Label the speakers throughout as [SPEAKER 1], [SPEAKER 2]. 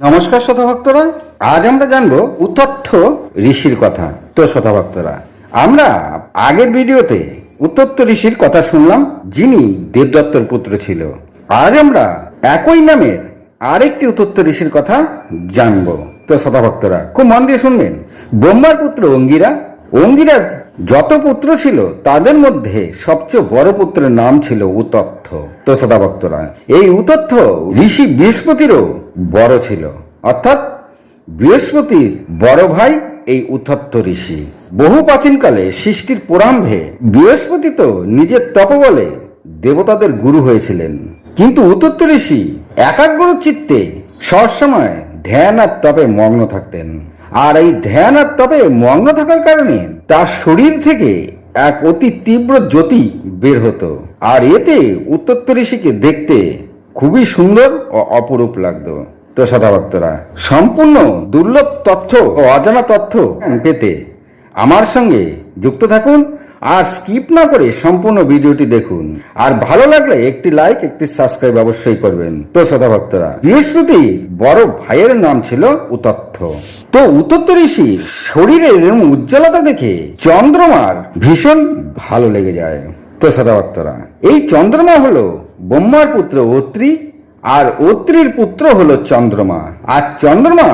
[SPEAKER 1] নমস্কার শতভক্তরা, আজ আমরা জানব উত্তথ্য ঋষির কথা। তো শতভক্তরা, আমরা আগের ভিডিওতে উত্তত্ত ঋষির কথা শুনলাম, যিনি দেবদত্তর পুত্র ছিল। আজ আমরা একই নামের আরেকটি উত্তত্ত ঋষির কথা জানব। তো শতভক্তরা, খুব মন দিয়ে শুনবেন। ব্রহ্মার পুত্র অঙ্গিরা অঙ্গিরার যত পুত্র ছিল, তাদের মধ্যে সবচেয়ে বড় পুত্রের নাম ছিল উতথ্য তো সদাভক্তরা এই উতথ্য ঋষি বৃহস্পতিরও বড় ছিল। অর্থাৎ বৃহস্পতির বড় ভাই এই উতথ্য ঋষি। বহু প্রাচীনকালে সৃষ্টির প্রারম্ভে বৃহস্পতি তো নিজের তপবলে দেবতাদের গুরু হয়েছিলেন। কিন্তু উতত্ত ঋষি একাগ্র চিত্তে সবসময় ধ্যান আর তপে মগ্ন থাকতেন। আর এই ধ্যান আর তবে মগ্ন থাকার কারণে তার শরীর থেকে এক অতি তীব্র জ্যোতি বের হতো। আর এতে উত্তর ঋষিকে দেখতে খুবই সুন্দর ও অপরূপ লাগতো। তো শতাভক্তরা সম্পূর্ণ দুর্লভ তথ্য ও অজানা তথ্য পেতে আমার সঙ্গে যুক্ত থাকুন আর স্কিপ না করে সম্পূর্ণ ভিডিওটি দেখুন। আর ভালো লাগলে একটি লাইক, একটি সাবস্ক্রাইব অবশ্যই করবেন। তো শ্রোতা ভক্তরা বৃহস্পতি বড় ভাইয়ের নাম ছিল উতথ্য। তো উতত্ত ঋষির শরীরের উজ্জ্বলতা দেখে চন্দ্রমার ভীষণ ভালো লেগে যায়। তো শ্রোতা ভক্তরা এই চন্দ্রমা হলো ব্রহ্মার পুত্র অত্রি আর অত্রির পুত্র হলো চন্দ্রমা। আর চন্দ্রমা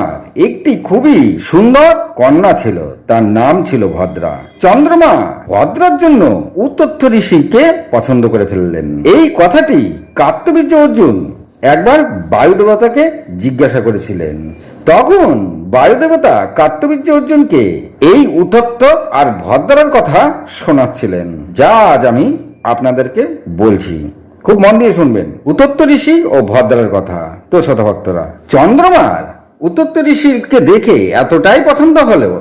[SPEAKER 1] একটি খুবই সুন্দর কন্যা ছিল, তার নাম ছিল ভদ্রা। চন্দ্রমা ভদ্রার জন্য উত্তথ্য ঋষিকে পছন্দ করে ফেললেন। এই কথাটি কার্তবীর্য অর্জুন একবার বায়ুদেবতাকে জিজ্ঞাসা করেছিলেন। তখন বায়ুদেবতা কার্তবীর্য অর্জুনকে এই উত্তত্ত আর ভদ্রার কথা শোনাচ্ছিলেন, যা আজ আমি আপনাদেরকে বলছি। খুব মন দিয়ে শুনবেন। উত্তত্ত ঋষি ও ভদ্রার কথা। তো শতভক্তরা, চন্দ্রমার উত্তত্ত ঋষিকে দেখে এতটাই পছন্দ হলেও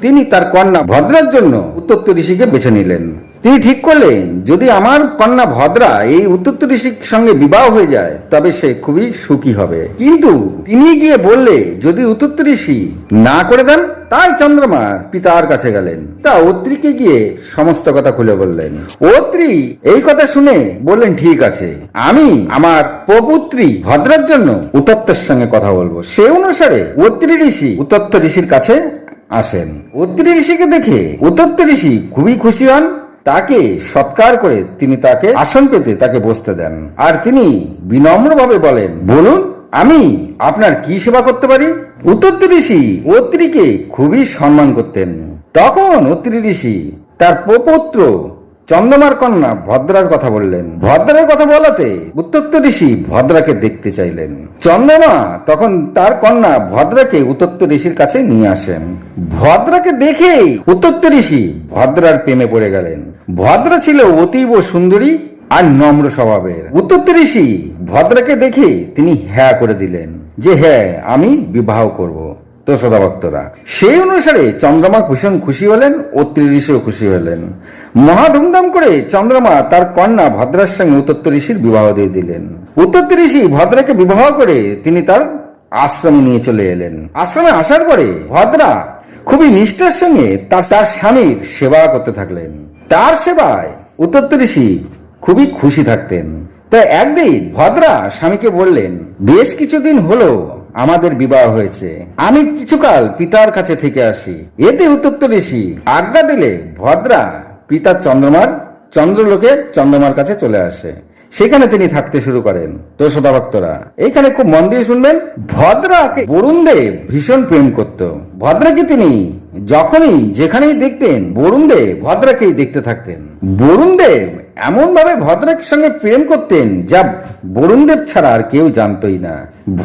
[SPEAKER 1] তিনি তার কন্যা ভদ্রার জন্য উত্তত্ত ঋষিকে বেছে নিলেন। তিনি ঠিক করলেন, যদি আমার কন্যা ভদ্রা এই উত্তত্ত ঋষির সঙ্গে বিবাহ হয়ে যায়, তবে সে খুবই সুখী হবে। কিন্তু তিনি গিয়ে বললে, যদি উত্তত্ত ঋষি না করে দেন, তাই চন্দ্রমা পিতার কাছে গেলেন। তা অত্রিকে গিয়ে সমস্ত কথা খুলে বললেন। অত্রি এই কথা শুনে বললেন, ঠিক আছে, আমি আমার প্রপুত্রী ভদ্রার জন্য উত্তত্তের সঙ্গে কথা বলব। সে অনুসারে অত্রি ঋষি উত্তত্ত ঋষির কাছে আসেন। অত্রি ঋষিকে দেখে উত্তত্ত ঋষি খুবই খুশি হন। তাকে সৎকার করে তিনি তাকে আসন পেতে তাকে বসতে দেন। আর তিনি বিনম্রভাবে বলেন, বলুন, আমি আপনার কি সেবা করতে পারি? উত্তর ঋষি অত্রিকে খুবই সম্মান করতেন। তখন অত্রি ঋষি তার প্রপৌত্র চন্দ্রমার কন্যা ভদ্রার কথা বললেন। ভদ্রার কথা বলাতে উত্তত্ত ঋষি ভদ্রাকে দেখতে চাইলেন। চন্দ্রমা তখন তার কন্যা ভদ্রাকে উত্তত্ত ঋষির কাছে নিয়ে আসেন। ভদ্রাকে দেখেই উত্তত্ত ঋষি ভদ্রার প্রেমে পড়ে গেলেন। ভদ্রা ছিল অতীব সুন্দরী আর নম্র স্বভাবের। উত্তত্ত ঋষি ভদ্রাকে দেখে তিনি হ্যাঁ করে দিলেন যে হ্যাঁ আমি বিবাহ করব। তো সদাভক্তরা। সেই অনুসারে চন্দ্রমা ভীষণ খুশি হলেন ও ঋষিও খুশি হলেন। মহা ধুমধাম করে চন্দ্রমা তার কন্যা ভদ্রার সঙ্গে উত্তর ঋষির বিবাহ দিয়ে দিলেন। উত্তর ঋষি ভদ্রাকে বিবাহ করে তিনি তার আশ্রমে নিয়ে চলে এলেন। আশ্রমে আসার পরে ভদ্রা খুবই নিষ্ঠার সঙ্গে তার তার স্বামীর সেবা করতে থাকলেন। তার সেবায় উত্তর ঋষি খুবই খুশি থাকতেন। তাই একদিন ভদ্রা স্বামীকে বললেন, বেশ কিছুদিন হলো আমাদের বিবাহ হয়েছে। আমি কিছুকাল পিতার কাছে থেকে আসি। এতে উত্তপ্ত ঋষি আজ্ঞা দিলে ভদ্রা পিতা চন্দ্রমার চন্দ্রলোকে চন্দ্রমার কাছে চলে আসে। সেখানে তিনি থাকতে শুরু করেন। তো ভক্তরা এখানে খুব মন দিয়ে শুনবেন, ভদ্রাকে বরুণদেব ভীষণ প্রেম করত। ভদ্রাকে তিনি যখনই যেখানেই দেখতেন বরুণ দেব ভদ্রাকেই দেখতে থাকতেন। বরুণদেব এমন ভাবে ভদ্রার সঙ্গে প্রেম করতেন যা বরুণদেব ছাড়া আর কেউ জানতই না।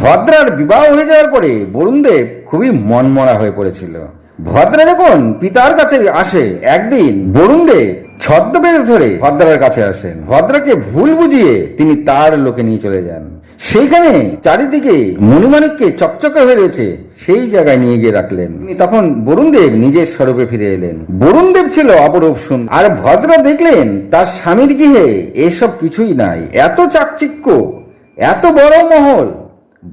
[SPEAKER 1] ভদ্রার বিবাহ হয়ে যাওয়ার পরে বরুণদেব খুবই মনমরা হয়ে পড়েছিল। ভদ্রা যখন পিতার কাছে আসে, একদিন বরুণদেব ছদ্মবেশ ধরে ভদ্রার কাছে আসেন। ভদ্রাকে ভুল বুঝিয়ে তিনি তার লোকে নিয়ে চলে যান। সেইখানে চারিদিকে মণিমাণিককে চকচকে হয়ে রয়েছে, সেই জায়গায় নিয়ে গিয়ে রাখলেন। তিনি তখন বরুণদেব নিজের স্বরূপে ফিরে এলেন। বরুণদেব ছিল অপরূপ সুন্দর। আর ভদ্রা দেখলেন, তার স্বামীর গৃহে এসব কিছুই নাই। এত চাকচিক্য, এত বড় মহল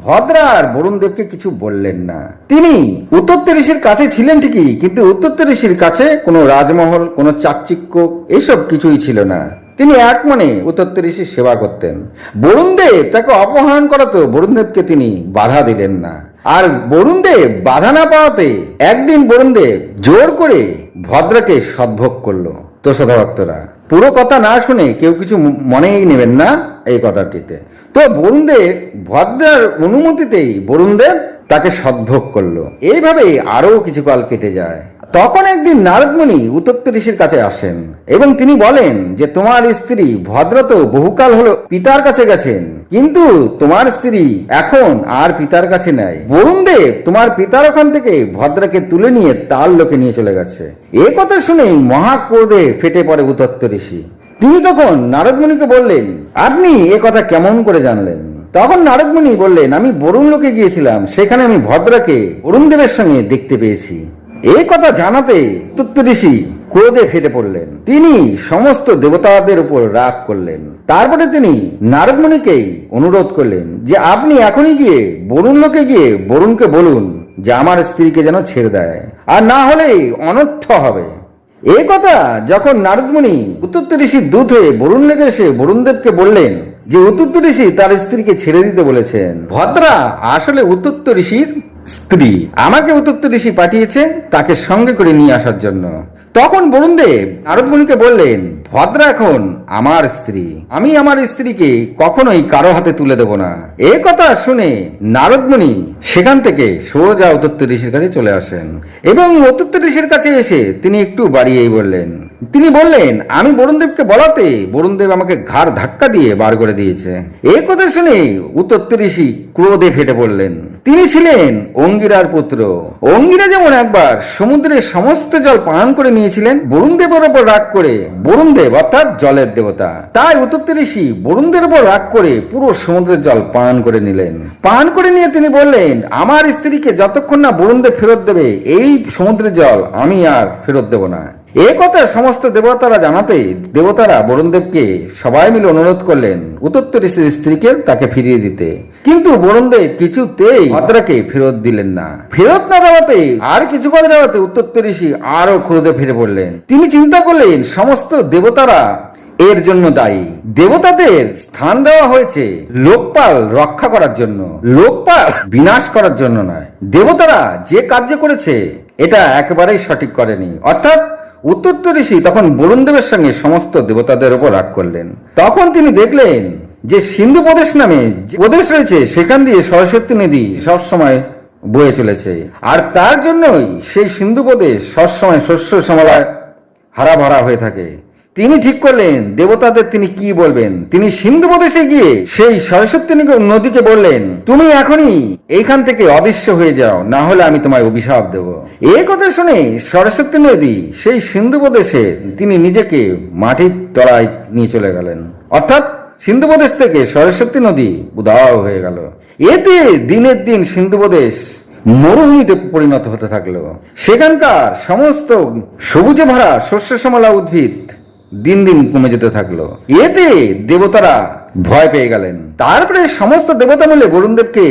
[SPEAKER 1] ভদ্রা আর বরুণদেবকে কিছু বললেন না। তিনি উত্তর ঋষির কাছে ছিলেন ঠিকই, কিন্তু উত্তর ঋষির কাছে কোনো রাজমহল, কোনো চাকচিক্য, এসব কিছুই ছিল না। তিনি এক মনে উত্তর ঋষির সেবা করতেন। বরুণদেব তাকে অপহরণ করাতো বরুণদেবকে তিনি বাধা দিলেন না। আর বরুণদেব বাধা না পাওয়াতে একদিন বরুণদেব জোর করে ভদ্রাকে সদ্ভোগ করল। তো শ্রোতা ভক্তরা পুরো কথা না শুনে কেউ কিছু মনেই নেবেন না এই কথাটিতে। তো বরুণদেব ভদ্রার অনুমতিতেই বরুণদেব তাকে সদ্ভোগ করল। এইভাবে আরও কিছু কাল কেটে যায়। তখন একদিন নারদমণি উত্তপ্ত ঋষির কাছে আসেন এবং তিনি বলেন যে, তোমার স্ত্রী ভদ্র তো বহুকাল হলো পিতার কাছে গেছেন, কিন্তু তোমার স্ত্রী এখন আর পিতার কাছে নাই। বরুণদেব তোমার পিতার ওখান থেকে ভদ্রাকে তুলে নিয়ে তার লোকে নিয়ে চলে গেছে। এ কথা শুনেই মহাক্রোধে ফেটে পড়ে উত্তপ্ত ঋষি। তিনি তখন নারদমণিকে বললেন, আপনি এ কথা কেমন করে জানলেন? তখন নারদমণি বললেন, আমি বরুণ লোকে গিয়েছিলাম, সেখানে আমি ভদ্রাকে অরুণদেবের সঙ্গে দেখতে পেয়েছি। এই কথা জানাতে তুত্ত ঋষি ক্রোধে ফেটে পড়লেন। তিনি সমস্ত দেবতাদের উপর রাগ করলেন। তারপরে তিনি নারদমণিকেই অনুরোধ করলেন যে, আপনি এখনই গিয়ে বরুণ লোকে গিয়ে বরুণকে বলুন যে, আমার স্ত্রীকে যেন ছেড়ে দেয়। আর না হলে অনর্থ হবে। এই কথা যখন নারদমণি উত্তর ঋষির দূত হয়ে বরুণ লেগে এসে বরুণদেবকে বললেন যে উত্তর ঋষি তার স্ত্রীকে ছেড়ে দিতে বলেছেন। ভদ্রা আসলে উত্তর ঋষির স্ত্রী। আমাকে উত্তর ঋষি পাঠিয়েছে তাকে সঙ্গে করে নিয়ে আসার জন্য। তখন বরুণদেব নারদমণিকে বললেন, ভদ্রা এখন আমার স্ত্রী। আমি আমার স্ত্রীকে কখনোই কারও হাতে তুলে দেব না। এ কথা শুনে নারদমণি সেখান থেকে সোজা উত্তর ঋষির কাছে চলে আসেন এবং উত্তর ঋষির কাছে এসে তিনি একটু বাড়িয়েই বললেন, তিনি বললেন, আমি বরুণদেবকে বলাতে বরুণদেব আমাকে ঘাড় ধাক্কা দিয়ে বার করে দিয়েছে। এই কথা শুনে উত্তর ঋষি ক্রোধে ফেটে পড়লেন। তিনি ছিলেন অঙ্গিরার পুত্র। অঙ্গিরা যেমন একবার সমুদ্রের সমস্ত জল পান করে নিয়েছিলেন বরুণদেবের ওপর রাগ করে, বরুণদেব অর্থাৎ জলের দেবতা। তাই উত্তর ঋষি বরুণদের ওপর রাগ করে পুরো সমুদ্রের জল পান করে নিলেন। পান করে নিয়ে তিনি বললেন, আমার স্ত্রীকে যতক্ষণ না বরুণদেব ফেরত দেবে, এই সমুদ্রের জল আমি আর ফেরত দেব না। এ কথা সমস্ত দেবতারা জানাতে দেবতারা বরুণদেবকে সবাই মিলে অনুরোধ করলেন উত্তর স্ত্রীকে তাকে ফিরিয়ে দিতে। কিন্তু বরুণদেব কিছুতেই ভদ্রাকে ফেরত দিলেন না। ফেরত না দেওয়াতে আর কিছু কথা দেওয়াতে ঋষি আরও ক্রোধে ফিরে পড়লেন। তিনি চিন্তা করলেন, সমস্ত দেবতারা এর জন্য দায়ী। দেবতাদের স্থান দেওয়া হয়েছে লোকপাল রক্ষা করার জন্য। লোকপাল বিনাশ করার জন্য নয়। দেবতারা যে কার্য করেছে, এটা একেবারেই সঠিক করেনি। অর্থাৎ উত্তর ঋষি তখন বরুণ দেবের সঙ্গে সমস্ত দেবতাদের উপর রাগ করলেন। তখন তিনি দেখলেন যে সিন্ধু প্রদেশ নামে যে প্রদেশ রয়েছে, সেখান দিয়ে সরস্বতী নদী সবসময় বয়ে চলেছে। আর তার জন্যই সেই সিন্ধু প্রদেশ সবসময় শস্য সমলায় হারা ভরা হয়ে থাকে। তিনি ঠিক করলেন, দেবতাদের তিনি কি বলবেন? তিনি সিন্ধু প্রদেশে গিয়ে সেই সরস্বতী নদীকে বললেন, তুমি এখনই এইখান থেকে অদৃশ্য হয়ে যাও, না হলে আমি তোমায় অভিশাপ দেব। এই কথা শুনে সরস্বতী নদী সেই সিন্ধু প্রদেশে তিনি নিজেকে মাটির তলায় নিয়ে চলে গেলেন। অর্থাৎ সিন্ধু প্রদেশ থেকে সরস্বতী নদী উদাও হয়ে গেল। এতে দিনের দিন সিন্ধু প্রদেশ মরুভূমিতে পরিণত হতে থাকল। সেখানকার সমস্ত সবুজে ভরা শস্য শ্যামলা উদ্ভিদ দিন দিন কমে যেতে থাকল। এতে দেবতারা ভয় পেয়ে গেলেন। তারপরে সমস্ত দেবতা মিলে বরুণদেবকে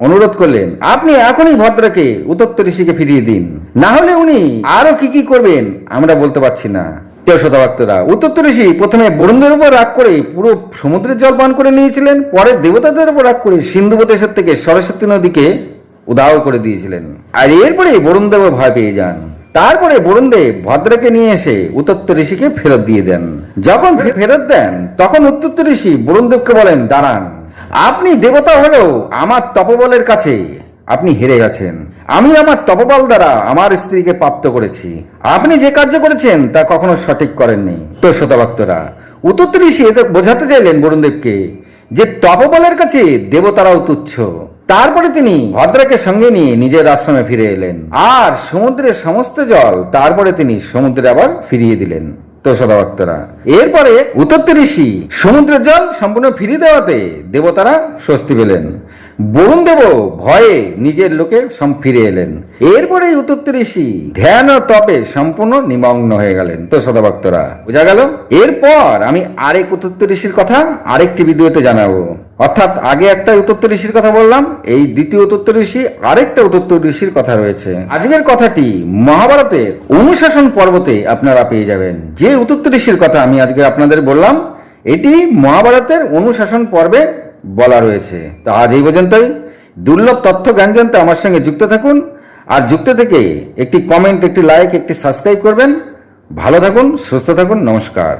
[SPEAKER 1] অনুরোধ করলেন, আপনি এখনই ভদ্রকে উত্তর ঋষিকে ফিরিয়ে দিন। না হলে উনি আরও কি কি করবেন, আমরা বলতে পারছি না। তেরোশত ভক্তরা উত্তর ঋষি প্রথমে বরুণদের উপর রাগ করে পুরো সমুদ্রের জল পান করে নিয়েছিলেন, পরে দেবতাদের উপর রাগ করে সিন্ধু প্রদেশের থেকে সরস্বতী নদীকে উদাও করে দিয়েছিলেন। আর এরপরে বরুণদেব ভয় পেয়ে যান। তারপরে বরুণদেব ভদ্রকে নিয়ে এসে উত্তর ঋষিকে ফেরত দিয়ে দেন। যখন ফেরত দেন, তখন উত্তর ঋষি বরুণদেবকে বলেন, দাঁড়ান, আপনি দেবতা হলেও আমার তপবলের কাছে আপনি হেরে গেছেন। আমি আমার তপবল দ্বারা আমার স্ত্রীকে প্রাপ্ত করেছি। আপনি যে কার্য করেছেন, তা কখনো সঠিক করেননি। তো শতভক্তরা উত্তর ঋষি এতে বোঝাতে চাইলেন বরুণদেবকে যে তপবলের কাছে দেবতারাও তুচ্ছ। তারপরে তিনি ভদ্রাকে সঙ্গে নিয়ে নিজের আশ্রমে ফিরে এলেন। আর সমুদ্রের সমস্ত জল তারপরে তিনি সমুদ্রে আবার ফিরিয়ে দিলেন। তো এরপরে উত্তর ঋষি সমুদ্রের জল সম্পূর্ণ ফিরিয়ে দেওয়াতে দেবতারা স্বস্তি পেলেন। বরুণ দেব ভয়ে নিজের লোকে ফিরে এলেন। এরপরে উত্তর ঋষি ধ্যান ও তপে সম্পূর্ণ নিমগ্ন হয়ে গেলেন। তো সদাভক্তরা, বোঝা গেল? এরপর আমি আরেক উত্তর ঋষির কথা আরেকটি ভিডিওতে জানাব। অর্থাৎ আগে একটা উত্তপ্ত ঋষির কথা বললাম, এই দ্বিতীয় উত্তপ্ত ঋষি আরেকটা উত্তপ্ত ঋষির কথা রয়েছে। আজকের কথাটি মহাভারতের অনুশাসন পর্বতে আপনারা পেয়ে যাবেন। যে উত্তপ্ত ঋষির কথা আমি আজকে আপনাদের বললাম, এটি মহাভারতের অনুশাসন পর্বে বলা রয়েছে। তো আজ এই পর্যন্তই। দুর্লভ তথ্য জ্ঞান জানতে আমার সঙ্গে যুক্ত থাকুন, আর যুক্ত থেকে একটি কমেন্ট একটি লাইক একটি সাবস্ক্রাইব করবেন। ভালো থাকুন, সুস্থ থাকুন, নমস্কার।